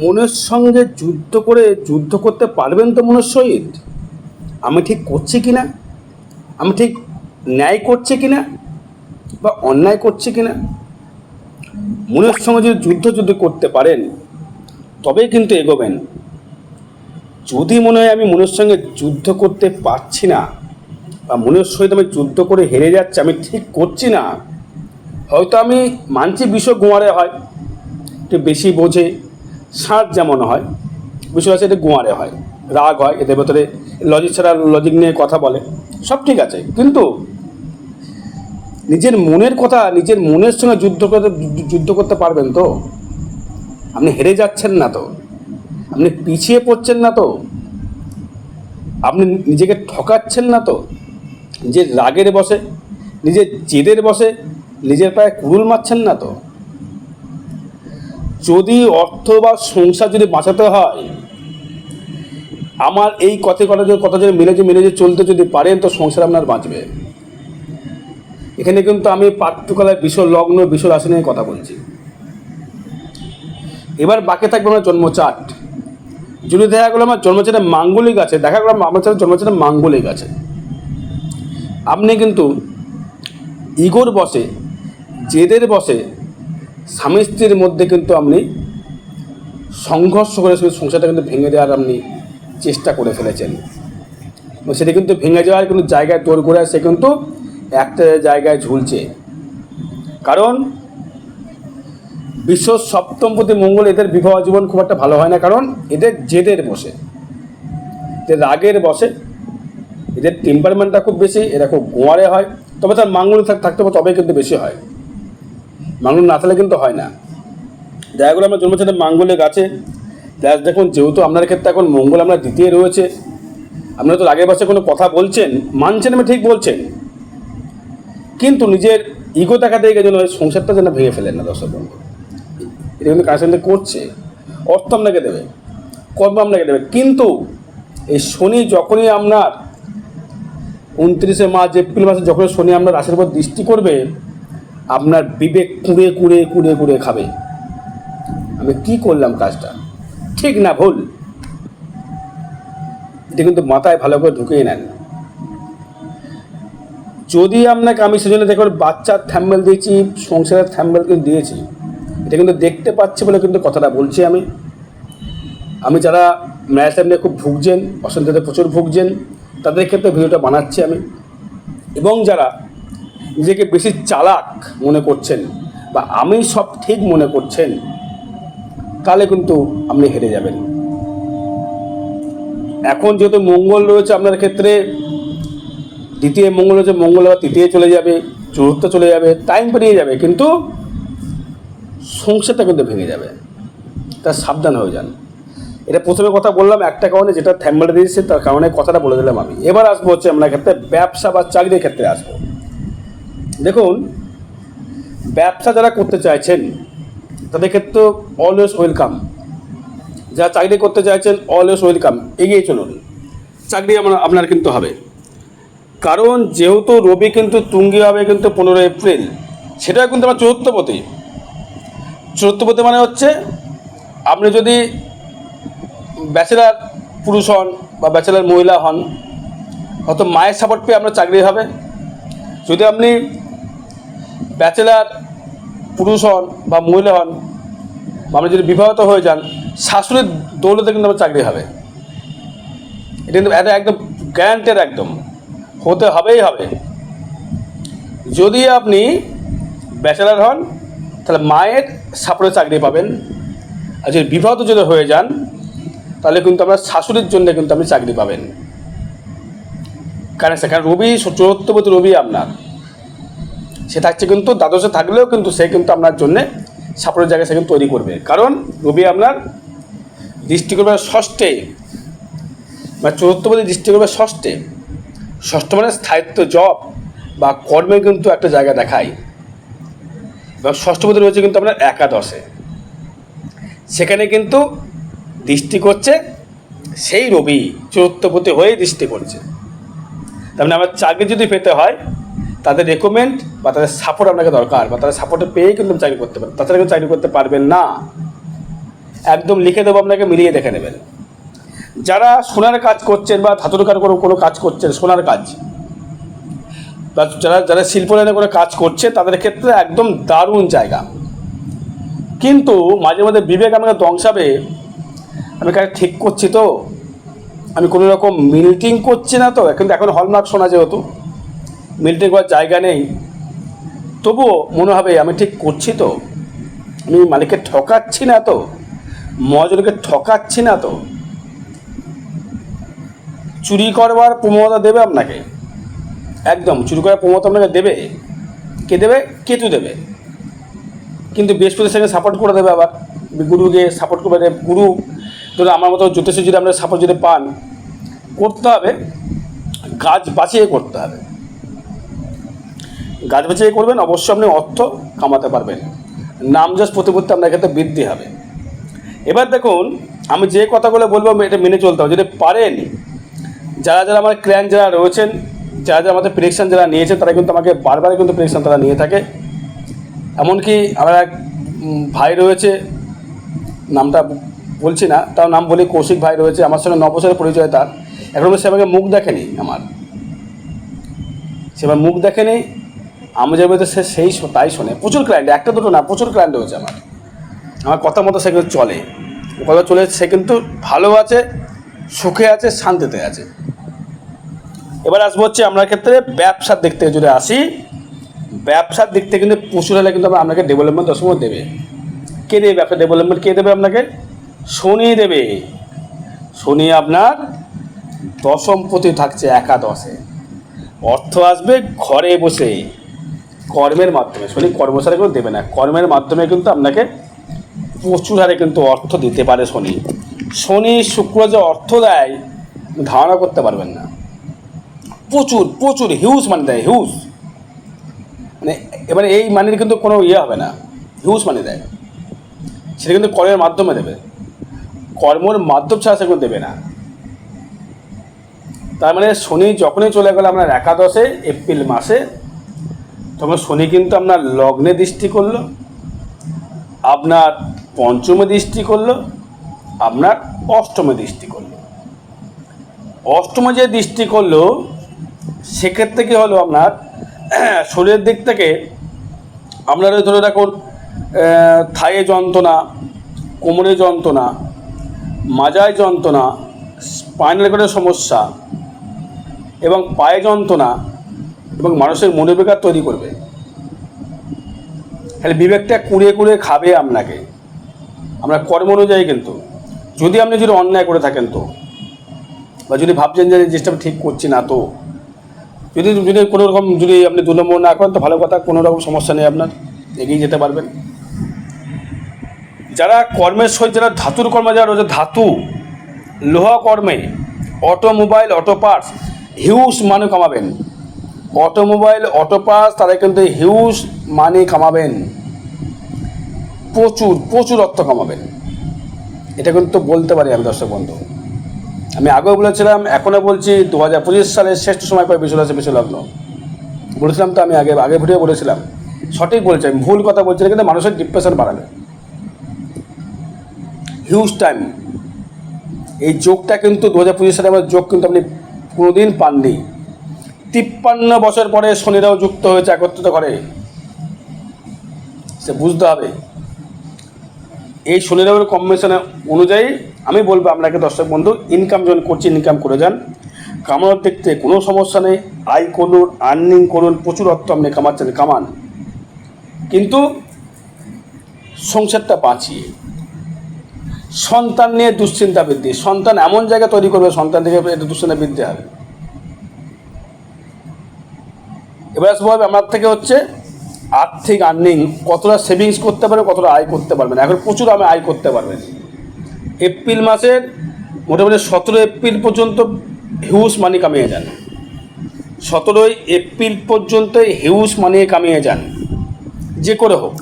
মনের সঙ্গে যুদ্ধ করে যুদ্ধ করতে পারবেন তো মনের সহিত আমি ঠিক করছি কি না? আমি ঠিক ন্যায় করছি কি না? বা অন্যায় করছি কি না? মনের সঙ্গে যদি যুদ্ধ যদি করতে পারেন, তবেই কিন্তু এগোবেন। যদি মনে হয় আমি মনের সঙ্গে যুদ্ধ করতে পারছি না, বা মনের সহিত আমি যুদ্ধ করে হেরে যাচ্ছি, আমি ঠিক করছি না, হয়তো আমি মানছি বিশ্ব গোয়ারে হয়, একটু বেশি বোঝে ষাঁড় যেমন হয় বিষয় আছে এটা গোয়ারে হয়, রাগ হয়, এদের ভেতরে লজিক ছাড়া লজিক নিয়ে কথা বলে, সব ঠিক আছে। কিন্তু নিজের মনের কথা, নিজের মনের সঙ্গে যুদ্ধ করতে যুদ্ধ করতে পারবেন তো? আপনি হেরে যাচ্ছেন না তো? আপনি পিছিয়ে পড়ছেন না তো? আপনি নিজেকে ঠকাচ্ছেন না তো? নিজের রাগের বসে, নিজের জেদের বসে, নিজের পায়ে কুড়ুল মারছেন না তো? যদি অর্থ বা সংসার যদি বাঁচাতে হয়, আমার এই কথা কথা যদি কথা যদি মেনে যে মেনে যে চলতে যদি পারেন তো সংসার আপনার বাঁচবে। এখানে কিন্তু আমি পাঠ্যকলায় বিশ্ব লগ্ন বিশ্ব রাশি নিয়ে কথা বলছি। এবার বাকি থাকবে আমার জন্মচাট যদি দেখা গেলো আমার জন্মচাটে মাঙ্গলিক আছে, দেখা গেলো আমার চাটের জন্মচাটে মাঙ্গলিক আছে। আপনি কিন্তু ইগোর বসে, জেদের বসে স্বামী স্ত্রীর মধ্যে কিন্তু আপনি সংঘর্ষ করে সেই সংসারটা কিন্তু ভেঙে দেওয়ার আপনি চেষ্টা করে ফেলেছেন। সেটা কিন্তু ভেঙে যাওয়ার কোনো জায়গায় তোর করে সে কিন্তু একটা জায়গায় ঝুলছে। কারণ বিশ্ব সপ্তমপতি মঙ্গল এদের বিবাহ জীবন খুব একটা ভালো হয় না, কারণ এদের জেদের বসে। এদের রাগের বসে। এদের টেম্পারমেন্টটা খুব বেশি, এরা খুব গোয়ারে হয়। তবে তার মাঙ্গল থাকতে হবে তবে কিন্তু বেশি হয়। মাঙ্গল না থাকলে কিন্তু হয় না। দেখা গেলো আমরা জন্মচাটে মাঙ্গলিক আছে প্লাস দেখুন, যেহেতু আপনার ক্ষেত্রে এখন মঙ্গল আমরা দ্বিতীয় রয়েছে, আপনারা তো আগের বছর কোনো কথা বলছেন, মানছেন আমি ঠিক বলছেন। কিন্তু নিজের ইগো দেখাতে গিয়ে যেন সংসারটা যেন ভেঙে ফেলেন না দর্শক বন্ধু। এটা কিন্তু কাজটা করছে? অর্থ আপনাকে দেবে, কর্ম আপনাকে দেবে। কিন্তু এই শনি যখনই আপনার উনত্রিশে মার্চ, এপ্রিল মাসে যখন শনি আপনার রাশির উপর দৃষ্টি করবে আপনার বিবেক কুড়ে কুড়ে কুড়ে কুড়ে খাবে। আমি কি করলাম কাজটা? ঠিক না, ভুল। এটা কিন্তু মাথায় ভালো করে ঢুকিয়ে নেন। যদি আপনাকে আমি সেজন্য দেখুন বাচ্চার থ্যাম্বেল দিয়েছি, সংসারের থ্যাম্বেল কিন্তু দিয়েছি, এটা কিন্তু দেখতে পাচ্ছি বলে কিন্তু কথাটা বলছি আমি। আমি যারা ম্যাচ নিয়ে খুব ভুগছেন, অশান্তিতে প্রচুর ভুগছেন, তাদের ক্ষেত্রে ভিডিওটা বানাচ্ছি আমি। এবং যারা নিজেকে বেশি চালাক মনে করছেন বা আমি সব ঠিক মনে করছেন, তাহলে কিন্তু আপনি হেরে যাবেন। এখন যেহেতু মঙ্গল রয়েছে আপনার ক্ষেত্রে, দ্বিতীয় মঙ্গল হচ্ছে মঙ্গল আবার তৃতীয় চলে যাবে, চতুর্থ চলে যাবে টাইম পেরিয়ে যাবে, কিন্তু সংসারটা কিন্তু ভেঙে যাবে। তা সাবধান হয়ে যান। এটা প্রথমে কথা বললাম একটা কারণে, যেটা থ্যাম্বলে দিয়েছে তার কারণে কথাটা বলে দিলাম আমি। এবার আসব হচ্ছে আপনার ক্ষেত্রে ব্যবসা বা চাকরির ক্ষেত্রে আসব। দেখুন, ব্যবসা যারা করতে চাইছেন, তাদের ক্ষেত্রে অলওয়েজ ওয়েলকাম যারা চাকরি করতে চাইছেন অলওয়েজ ওয়েলকাম এগিয়ে চলুন। চাকরি আমার, আপনার কিন্তু হবে। কারণ যেহেতু রবি কিন্তু তুঙ্গি হবে কিন্তু পনেরোই এপ্রিল সেটা কিন্তু আমার চতুর্থপতি। চতুর্থপতি মানে হচ্ছে, আপনি যদি ব্যাচেলার পুরুষ হন বা ব্যাচেলার মহিলা হন হয়তো মায়ের সাপোর্ট পেয়ে আপনার চাকরি হবে। যদি আপনি ব্যাচেলার পুরুষ হন বা মহিলা হন আপনি যদি বিবাহিত হয়ে যান, শাশুড়ির দৌলতে কিন্তু আপনার চাকরি হবে। এটা কিন্তু এটা একদম গ্যারান্টেড একদম। হতে হবেই হবে। যদি আপনি ব্যাচেলার হন, তাহলে মায়ের সাপোর্টে চাকরি পাবেন। আর যদি বিবাহিত যদি হয়ে যান, তাহলে কিন্তু আপনার শাশুড়ির জন্য কিন্তু আপনি চাকরি পাবেন। কারণ সেখানে রবি, চতুর্থপতি রবি আপনার। সে থাকছে কিন্তু দ্বাদশে থাকলেও কিন্তু সে কিন্তু আপনার জন্য সাপোর্টের জায়গা সে কিন্তু তৈরি করবে। কারণ রবি আপনার দৃষ্টি করবে ষষ্ঠে, বা চতুর্থপতি দৃষ্টি করবে ষষ্ঠে। ষষ্ঠ মানে স্থায়িত্ব জব বা কর্মে কিন্তু একটা জায়গা দেখায়। এবং ষষ্ঠপতি রয়েছে কিন্তু আপনার একাদশে। সেখানে কিন্তু দৃষ্টি করছে সেই রবি চতুর্থপতি হয়ে দৃষ্টি করছে। তার মানে আমার চাকরি যদি পেতে হয় তাদের রেকমেন্ড বা তাদের সাপোর্ট আপনাকে দরকার বা তাদের সাপোর্টে পেয়েই কিন্তু চাকরি করতে পারেন তাছাড়া কিন্তু চাকরি করতে পারবেন না। একদম লিখে দেবো আপনাকে, মিলিয়ে দেখে নেবেন। যারা সোনার কাজ করছেন বা ধাতুর কার কোনো কোনো কাজ করছেন, সোনার কাজ। বা যারা যারা শিল্প লাইনে কোনো কাজ করছে, তাদের ক্ষেত্রে একদম দারুণ জায়গা। কিন্তু মাঝে মাঝে বিবেক আমাকে দংশাবে আমি কাজ ঠিক করছি তো? আমি কোনো রকম মিল্টিং করছি না তো? কিন্তু এখন হলমার্ক শোনা যেহেতু। মিল্টিং করার জায়গা নেই। তবুও মনে হবে, আমি ঠিক করছি তো। আমি মালিককে ঠকাচ্ছি না তো। মহাজনকে ঠকাচ্ছি না তো। চুরি করবার প্রমোদা দেবে আপনাকে? একদম, চুরি করার প্রমোদ আপনাকে দেবে। কে দেবে? কেতু দেবে। কিন্তু বৃহস্পতির সঙ্গে সাপোর্ট করে দেবে আবার। গুরুকে সাপোর্ট করবে। গুরু ধরুন আমার মতো জ্যোতিষে যদি আপনার সাপোর্ট যদি পান। করতে হবে। গাছ বাঁচিয়ে করতে হবে। গাছ বাঁচিয়ে করবেন, অবশ্যই আপনি অর্থ কামাতে পারবেন। নাম যশ প্রতিপত্তি আপনার ক্ষেত্রে বৃদ্ধি হবে। এবার দেখুন, আমি যে কথাগুলো বলব, এটা মেনে চলতে হবে। যদি পারেন, যারা যারা আমার ক্লায়েন্ট যারা রয়েছেন, যারা যারা আমাদের প্রেডিকশান যারা নিয়েছে তারা কিন্তু আমাকে বারবার কিন্তু প্রেডিকশান তারা নিয়ে থাকে। এমনকি আমার এক ভাই রয়েছে, নামটা বলছি না, তার নাম বলি কৌশিক ভাই রয়েছে, আমার সঙ্গে ন বছরের পরিচয় তার। এখন সে আমাকে মুখ দেখেনি আমার। সে আমার মুখ দেখেনি আমি যে বলতে সে সেই তাই শোনে। প্রচুর ক্লায়েন্ট একটা দুটো না, প্রচুর ক্লায়েন্ট রয়েছে আমার। আমার কথা মতো সে কিন্তু চলে। কথা চলে, সে কিন্তু ভালো আছে, সুখে আছে, শান্তিতে আছে। এবার আসব হচ্ছে আপনার ক্ষেত্রে ব্যবসার দিক থেকে যদি আসি, ব্যবসার দিক থেকে কিন্তু প্রচুর হলে কিন্তু আপনাকে ডেভেলপমেন্ট দশমও দেবে। কে দেবে ব্যবসা ডেভেলপমেন্ট কে দেবে আপনাকে? শনি দেবে। শনি আপনার দশম প্রতি থাকছে একাদশে। অর্থ আসবে ঘরে বসে। কর্মের মাধ্যমে, শনি কর্মচারী কিন্তু দেবে না। কর্মের মাধ্যমে কিন্তু আপনাকে প্রচুর হারে কিন্তু অর্থ দিতে পারে শনি। শনি, শুক্র যে অর্থ দেয়, ধারণা করতে পারবেন না। প্রচুর প্রচুর হিউজ মানি দেয় হিউজ মানে এবারে এই মানির কিন্তু কোনো ইয়ে হবে না। হিউজ মানে দেয়। সেটা কিন্তু কর্মের মাধ্যমে দেবে। কর্মর মাধ্যম ছাড়া সেগুলো দেবে না। তার মানে শনি যখনই চলে গেল আপনার একাদশে, এপ্রিল মাসে তখন শনি কিন্তু আপনার লগ্নে দৃষ্টি করল, আপনার পঞ্চমে দৃষ্টি করল, আপনার অষ্টমে দৃষ্টি করল। অষ্টমে যে দৃষ্টি করল, সেক্ষেত্রে কী হলো আপনার? শরীরের দিক থেকে আপনার ওই ধরে রাখুন থায়ে যন্ত্রণা, কোমরে যন্ত্রণা, মাজায় যন্ত্রণা, স্পাইনাল কর্ডের সমস্যা এবং পায়ে যন্ত্রণা এবং মানুষের মনোবেকার তৈরি করবে। তাহলে বিবেকটা কুড়িয়ে কুড়িয়ে খাবে আপনাকে। আমরা কর্ম অনুযায়ী কিন্তু, যদি আপনি যদি অন্যায় করে থাকেন তো, বা যদি ভাবছেন যে জিনিসটা ঠিক করছি না তো, যদি যদি কোনো রকম যদি আপনি দু নম্বর না করেন তো ভালো কথা, কোনো রকম সমস্যা নেই আপনার, এগিয়ে যেতে পারবেন। যারা কর্মের সহিত, যারা ধাতুর কর্মে, যারা রয়েছে ধাতু, লোহা কর্মে, অটোমোবাইল অটো পার্টস হিউজ মানে কামাবেন। অটোমোবাইল অটো পার্টস তারা কিন্তু হিউজ মানি কামাবেন। প্রচুর প্রচুর অর্থ কামাবেন। এটা কিন্তু বলতে পারি আমি, দর্শক বন্ধু। আমি আগেও বলেছিলাম, এখনও বলছি দু হাজার পঁচিশ সালের শ্রেষ্ঠ সময় পাই বিশ্বরাজ বিশ্বলগ্ন বলেছিলাম তো আমি আগে আগে ভিডিও বলেছিলাম। সঠিক বলেছি, আমি ভুল কথা বলছি কিন্তু মানুষের ডিপ্রেশন বাড়াবে। হিউজ টাইম এই যোগটা কিন্তু দু হাজার পঁচিশ সালে, আমার যোগ কিন্তু আপনি কোনোদিন পাননি। তিপ্পান্ন বছর পরে শনিরাও যুক্ত হয়েছে একত্রিত করে সে বুঝতে হবে, এই শনিরাবের কম্বিনেশনে অনুযায়ী আমি বলব আপনাকে দর্শক বন্ধু ইনকাম যখন করছি ইনকাম করে যান। কামানোর দিক থেকে কোনো সমস্যা নেই, আয় করুন আর্নিং করুন, প্রচুর অর্থ আপনি কামাচ্ছেন, কামান। কিন্তু সংসারটা বাঁচিয়ে, সন্তান নিয়ে দুশ্চিন্তা বৃদ্ধি, সন্তান এমন জায়গা তৈরি করবে, সন্তান থেকে দুশ্চিন্তা বৃদ্ধি হবে। এবার আসব আমার থেকে হচ্ছে আর্থিক আর্নিং কতটা সেভিংস করতে পারবেন কতটা আয় করতে পারবেন এখন প্রচুর আমি আয় করতে পারবেন এপ্রিল মাসের মোটামুটি সতেরো এপ্রিল পর্যন্ত হিউজ মানি কামিয়ে যান। সতেরোই এপ্রিল পর্যন্ত হিউজ মানি কামিয়ে যান। যে করে হোক।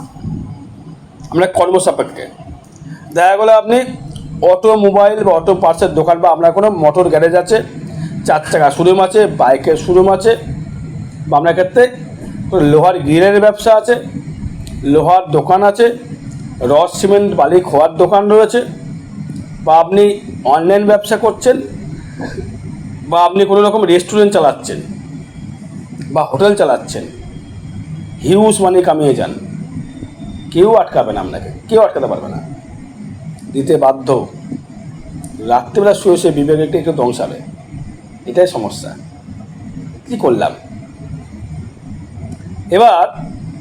আমরা কর্মসাপেক্ষে। দেখা গেলো আপনি অটো মোবাইল বা অটো পার্টসের দোকান বা আপনার কোনো মোটর গ্যারেজ আছে, চার চাকা শোরুম আছে বাইকের শোরুম আছে আপনার ক্ষেত্রে লোহার গ্রিলের ব্যবসা আছে, লোহার দোকান আছে, রস, সিমেন্ট, বালি, খোয়ার দোকান রয়েছে, বা আপনি অনলাইন ব্যবসা করছেন, বা আপনি কোনো রকম রেস্টুরেন্ট চালাচ্ছেন, বা হোটেল চালাচ্ছেন, হিউজ মানি কামিয়ে যান। কেউ আটকাবে না আপনাকে, কেউ আটকাতে পারবে না। দিতে বাধ্য। রাত্রিবেলা শুয়ে শুয়ে বিবেক একটু একটু ধ্বংসাবে এটাই সমস্যা। কি করলাম? এবার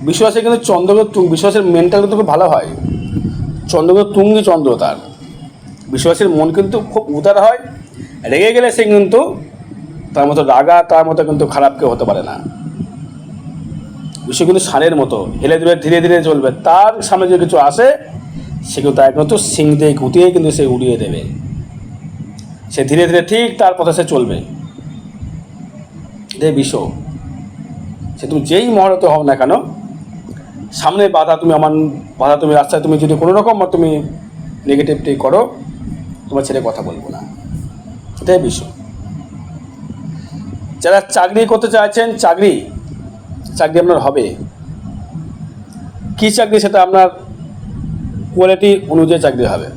বিশ্বাসে কিন্তু চন্দ্রকে বিশ্বাসের মেন্টাল কিন্তু খুব ভালো হয়। চন্দ্রকে তুঙ্গি চন্দ্র তার, বিশ্বাসের মন কিন্তু খুব উদার হয়। রেগে গেলে সে কিন্তু তার মতো রাগা, তার মতো কিন্তু খারাপ কেউ হতে পারে না। বিশ্ব কিন্তু সারের মতো, হেলে দেবে ধীরে ধীরে চলবে। তার সামনে যদি কিছু আসে, সে কিন্তু তাকে কিন্তু সিং দিয়ে গুটিয়ে কিন্তু সে উড়িয়ে দেবে। সে ধীরে ধীরে ঠিক তার পথে সে চলবে। এটাই বিশ্ব সে তুমি যেই মহারত হও না কেন, সামনে বাধা তুমি আমার, বাধা তুমি রাস্তায় তুমি যদি কোনো রকম তুমি নেগেটিভটি করো, তোমার ছেলে কথা বলব না। এটাই বিষয়। যারা চাকরি করতে চাইছেন, চাকরি চাকরি আপনার হবে। কী চাকরি সেটা আপনার কোয়ালিটি অনুযায়ী চাকরি হবে।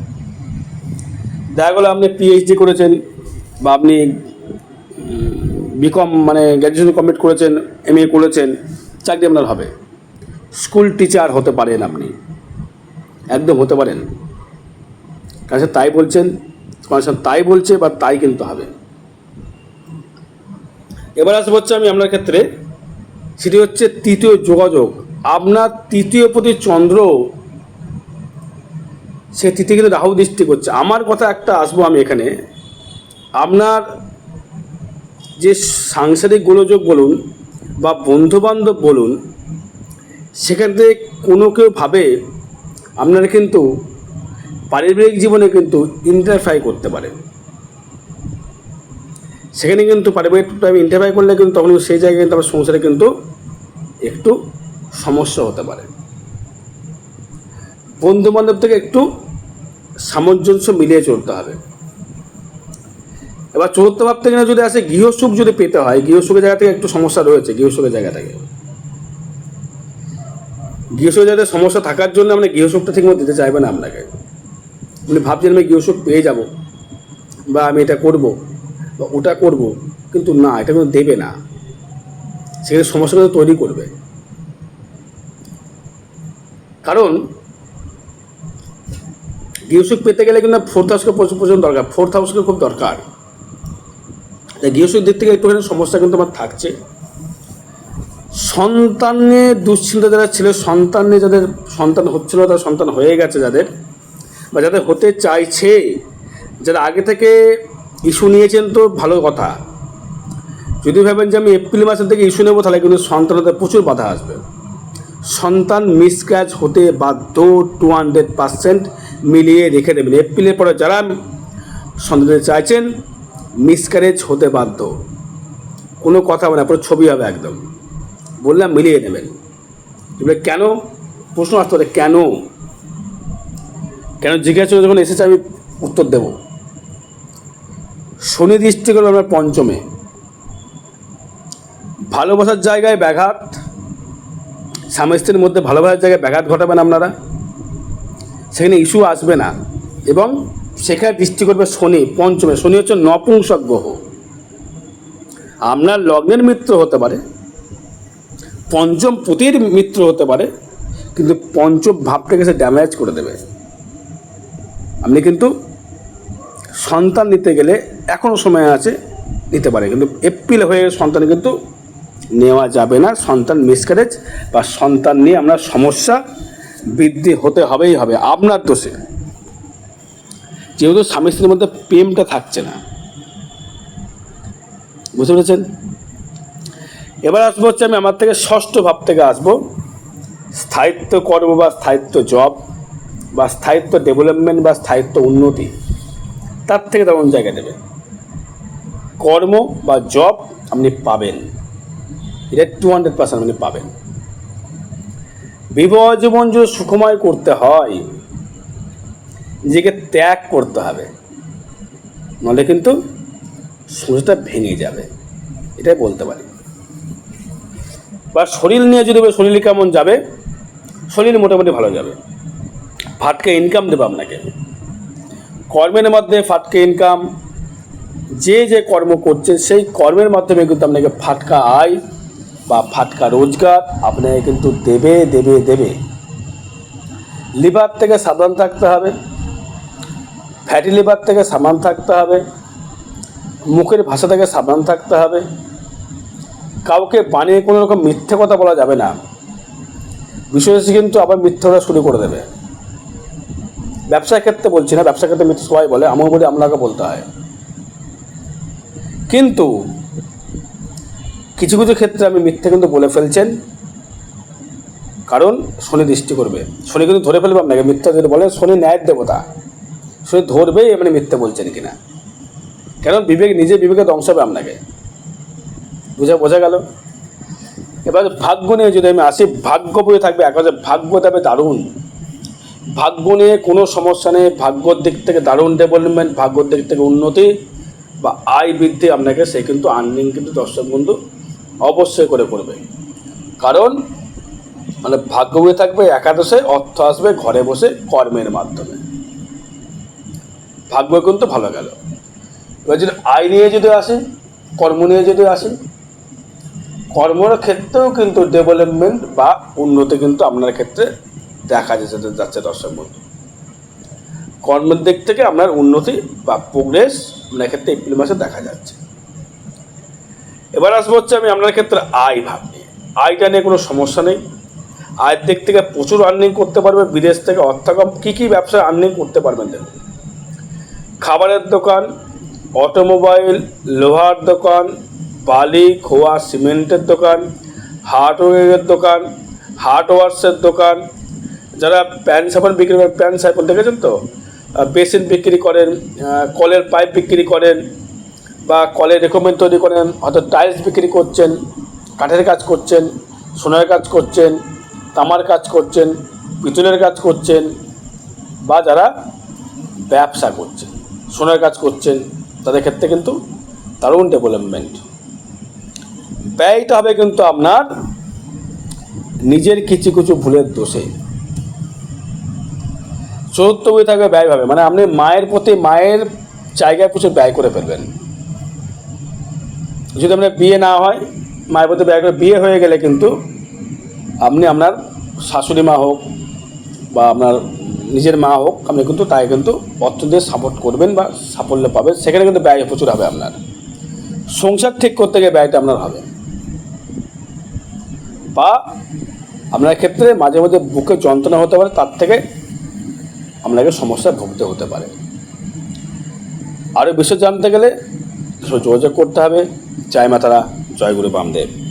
দেখা গেলো আপনি পিএইচডি করেছেন বা আপনি বিকম মানে গ্র্যাজুয়েশন কমপ্লিট করেছেন এম এ করেছেন, চাকরি আপনার হবে। স্কুল টিচার হতে পারেন আপনি। একদম হতে পারেন। কারণ তাই বলছেন, কারণ তাই বলছে বা তাই কিন্তু হবে। এবার আসব হচ্ছে আমি আপনার ক্ষেত্রে। সেটি হচ্ছে তৃতীয় যোগাযোগ। আপনার তৃতীয় প্রতি চন্দ্র, সে তৃতীয় কিন্তু রাহু দৃষ্টি করছে। আমার কথা একটা আসব আমি এখানে। আপনার যে সাংসারিক গোলযোগ বলুন বা বন্ধুবান্ধব বলুন, সেখান থেকে কোনো কেউ ভাবে আপনারা কিন্তু পারিবারিক জীবনে কিন্তু ইন্টারফাই করতে পারে। সেখানে কিন্তু পারিবারিক টাইম ইন্টারফাই করলে কিন্তু তখন সেই জায়গায় কিন্তু আমার সংসারে কিন্তু একটু সমস্যা হতে পারে। বন্ধু বান্ধব থেকে একটু সামঞ্জস্য মিলিয়ে চলতে হবে। এবার চতুর্থ ভাব থেকে যদি আসে, গৃহসুখ যদি পেতে হয়, গৃহসুখের জায়গা থেকে একটু সমস্যা রয়েছে, গৃহসুখের জায়গা থেকে গৃহসুখের জায়গায় সমস্যা থাকার জন্য মানে গৃহসুখটা ঠিকমতো দিতে চাইবে না আপনাকে আপনি ভাবছেন আমি গৃহসুখ পেয়ে যাব, বা আমি এটা করব, বা ওটা করব, কিন্তু না, এটা কিন্তু দেবে না। সেখানে সমস্যা কিন্তু তৈরি করবে। কারণ, গৃহসুখ পেতে গেলে কিন্তু ফোর্থ হাউসকে প্রচুর প্রচুর দরকার। ফোর্থ হাউসকে খুব দরকার। গৃহসুখ দিক থেকে একটুখানি সমস্যা কিন্তু আমার থাকছে। সন্তানে দুশ্চিন্তা যারা ছিল, সন্তানে যাদের সন্তান হচ্ছিল তার সন্তান হয়ে গেছে যাদের, বা যাদের হতে চাইছে, যারা আগে থেকে ইস্যু নিয়েছেন তো ভালো কথা। যদি ভাবেন যে আমি এপ্রিল মাসের থেকে ইস্যু নেব, তাহলে কিন্তু সন্তানদের প্রচুর বাধা আসবে। সন্তান মিসক্যাচ হতে বাধ্য টু হান্ড্রেড পার্সেন্ট মিলিয়ে রেখে দেবেন। এপ্রিলের পরে যারা সন্তান চাইছেন মিসক্যারেজ হতে বাধ্য। কোনো কথা হবে না, পুরো ছবি হবে একদম। বললাম, মিলিয়ে নেবেন। এবারে কেন? প্রশ্ন আসতে পারে, কেন? কেন জিজ্ঞাসা যখন এসেছে, আমি উত্তর দেব। শনি দৃষ্টি করবে আমরা পঞ্চমে। ভালোবাসার জায়গায় ব্যাঘাত, স্বামী স্ত্রীর মধ্যে ভালোবাসার জায়গায় ব্যাঘাত ঘটাবেন আপনারা। সেখানে ইস্যু আসবে না। এবং সেখানে দৃষ্টি করবে শনি, পঞ্চমে। শনি হচ্ছে নপুংসক গ্রহ আপনার লগ্নের মিত্র হতে পারে, পঞ্চম পুতির মিত্র হতে পারে, কিন্তু পঞ্চম ভাবটাকে সে ড্যামেজ করে দেবে। আপনি কিন্তু সন্তান নিতে গেলে এখনও সময় আছে নিতে পারে, কিন্তু এপ্রিল হয়ে সন্তান কিন্তু নেওয়া যাবে না। সন্তান মিসক্যারেজ বা সন্তান নিয়ে আপনার সমস্যা বৃদ্ধি হতে হবেই হবে। আপনার দোষে। যেহেতু স্বামী স্ত্রীর মধ্যে প্রেমটা থাকছে না। বুঝতে পেরেছেন? এবার আসব হচ্ছে আমি আমার থেকে ষষ্ঠ ভাব থেকে আসব। স্থায়িত্ব কর্ম বা স্থায়িত্ব জব বা স্থায়িত্ব ডেভেলপমেন্ট বা স্থায়িত্ব উন্নতি, তার থেকে তেমন জায়গা দেবে। কর্ম বা জব আপনি পাবেন। এটা টু হান্ড্রেড পার্সেন্ট আপনি পাবেন। বিবাহ জীবন যদি সুখময় করতে হয় নিজেকে ত্যাগ করতে হবে। নাহলে কিন্তু সংসারটা ভেঙে যাবে। এটাই বলতে পারি। বা শরীর নিয়ে যদি শরীর কেমন যাবে? শরীর মোটামুটি ভালো যাবে। ফাটকে ইনকাম দেবে আপনাকে। কর্মের মধ্যে ফাটকে ইনকাম যে যে কর্ম করছে, সেই কর্মের মাধ্যমে কিন্তু আপনাকে ফাটকা আয় বা ফাটকা রোজগার আপনাকে কিন্তু দেবে দেবে দেবে। লিভার থেকে সাবধান থাকতে হবে। ফ্যাটি লিভার থেকে সাবধান থাকতে হবে, মুখের ভাষা থেকে সাবধান থাকতে হবে। কাউকে বানিয়ে কোনো রকম মিথ্যে কথা বলা যাবে না। বিশেষ কিন্তু আবার মিথ্যে কথা শুরু করে দেবে। ব্যবসার ক্ষেত্রে বলছি না, ব্যবসার ক্ষেত্রে মিথ্যে সবাই বলে, আমার বলে আপনাকে বলতে হয়। কিন্তু কিছু কিছু ক্ষেত্রে আমি মিথ্যে কিন্তু বলে ফেলছেন। কারণ শনি দৃষ্টি করবে। শনি কিন্তু ধরে ফেলবে আপনাকে, মিথ্যা যদি বলে, শনি ন্যায়ের দেবতা। শনি ধরবেই এমনি মিথ্যে বলছেন কিনা? কারণ বিবেক, নিজে বিবেকে ধ্বংস হবে আপনাকে? বুঝা, বোঝা গেল? এবার ভাগ্য নিয়ে যদি আমি আসি, ভাগ্য বই থাকবে, এক ভাগ্য থাকবে দারুণ। ভাগ্য নিয়ে কোনো সমস্যা নেই, ভাগ্যর দিক থেকে দারুণ ডেভেলপমেন্ট ভাগ্যর দিক থেকে উন্নতি বা আয় বৃদ্ধি আপনাকে সে কিন্তু আর্নিং কিন্তু দর্শক বন্ধু অবশ্যই করে করবে। কারণ মানে ভাগ্য বই থাকবে, একাদশে অর্থ আসবে ঘরে বসে কর্মের মাধ্যমে। ভাগ্য কিন্তু ভালো গেল। এবার যদি আয় নিয়ে যদি আসে, কর্ম নিয়ে যদি আসে, কর্মের ক্ষেত্রেও কিন্তু ডেভেলপমেন্ট বা উন্নতি কিন্তু আপনার ক্ষেত্রে দেখা যেতে যাচ্ছে দর্শক বন্ধু। কর্মের দিক থেকে আপনার উন্নতি বা প্রোগ্রেস আপনার ক্ষেত্রে এপ্রিল মাসে দেখা যাচ্ছে। এবার আসব হচ্ছে আমি আপনার ক্ষেত্রে আয় ভাব নিয়ে। আয়টা নিয়ে কোনো সমস্যা নেই। আয়ের দিক থেকে প্রচুর আর্নিং করতে পারবে, বিদেশ থেকে অর্থাগম কী কী ব্যবসায় আর্নিং করতে পারবেন দেখুন। খাবারের দোকান, অটোমোবাইল, লোহার দোকান, বালি, খোয়া, সিমেন্টের দোকান, হার্ডওয়্যারের দোকান, হার্ডওয়ার্সের দোকান। যারা প্যান্ট সাবান বিক্রি করেন প্যান্ট সাবান দেখেছেন তো? বেসিন বিক্রি করেন কলের পাইপ বিক্রি করেন, বা কলের রেকমেন্ড তৈরি করেন, হয়তো টাইলস বিক্রি করছেন, কাঠের কাজ করছেন, সোনার কাজ করছেন, তামার কাজ করছেন, পিতলের কাজ করছেন, বা যারা ব্যবসা করছেন। সোনার কাজ করছেন, তাদের ক্ষেত্রে কিন্তু দারুণ ডেভেলপমেন্ট ব্যয়টা হবে কিন্তু আপনার নিজের কিছু কিছু ভুলের দোষে। চতুর্থ বই থাকবে ব্যয় হবে মানে আপনি মায়ের প্রতি, মায়ের জায়গায় প্রচুর ব্যয় করে ফেলবেন। যদি আপনার বিয়ে না হয়, মায়ের প্রতি ব্যয় করে বিয়ে হয়ে গেলে কিন্তু আপনি আপনার শাশুড়ি মা হোক বা আপনার নিজের মা হোক, আপনি কিন্তু তাই কিন্তু অর্থ দিয়ে সাপোর্ট করবেন বা সাফল্য পাবেন। সেখানে কিন্তু ব্যয় প্রচুর হবে আপনার। সংসার ঠিক করতে গিয়ে ব্যয়টা আপনার হবে। বা আপনার ক্ষেত্রে মাঝে মাঝে বুকে যন্ত্রণা হতে পারে, তার থেকে আপনাকে সমস্যায় ভুগতে হতে পারে। আরও বিশেষ জানতে গেলে যোগাযোগ করতে হবে। জয় মাতারা, জয় গুরু বামদেব।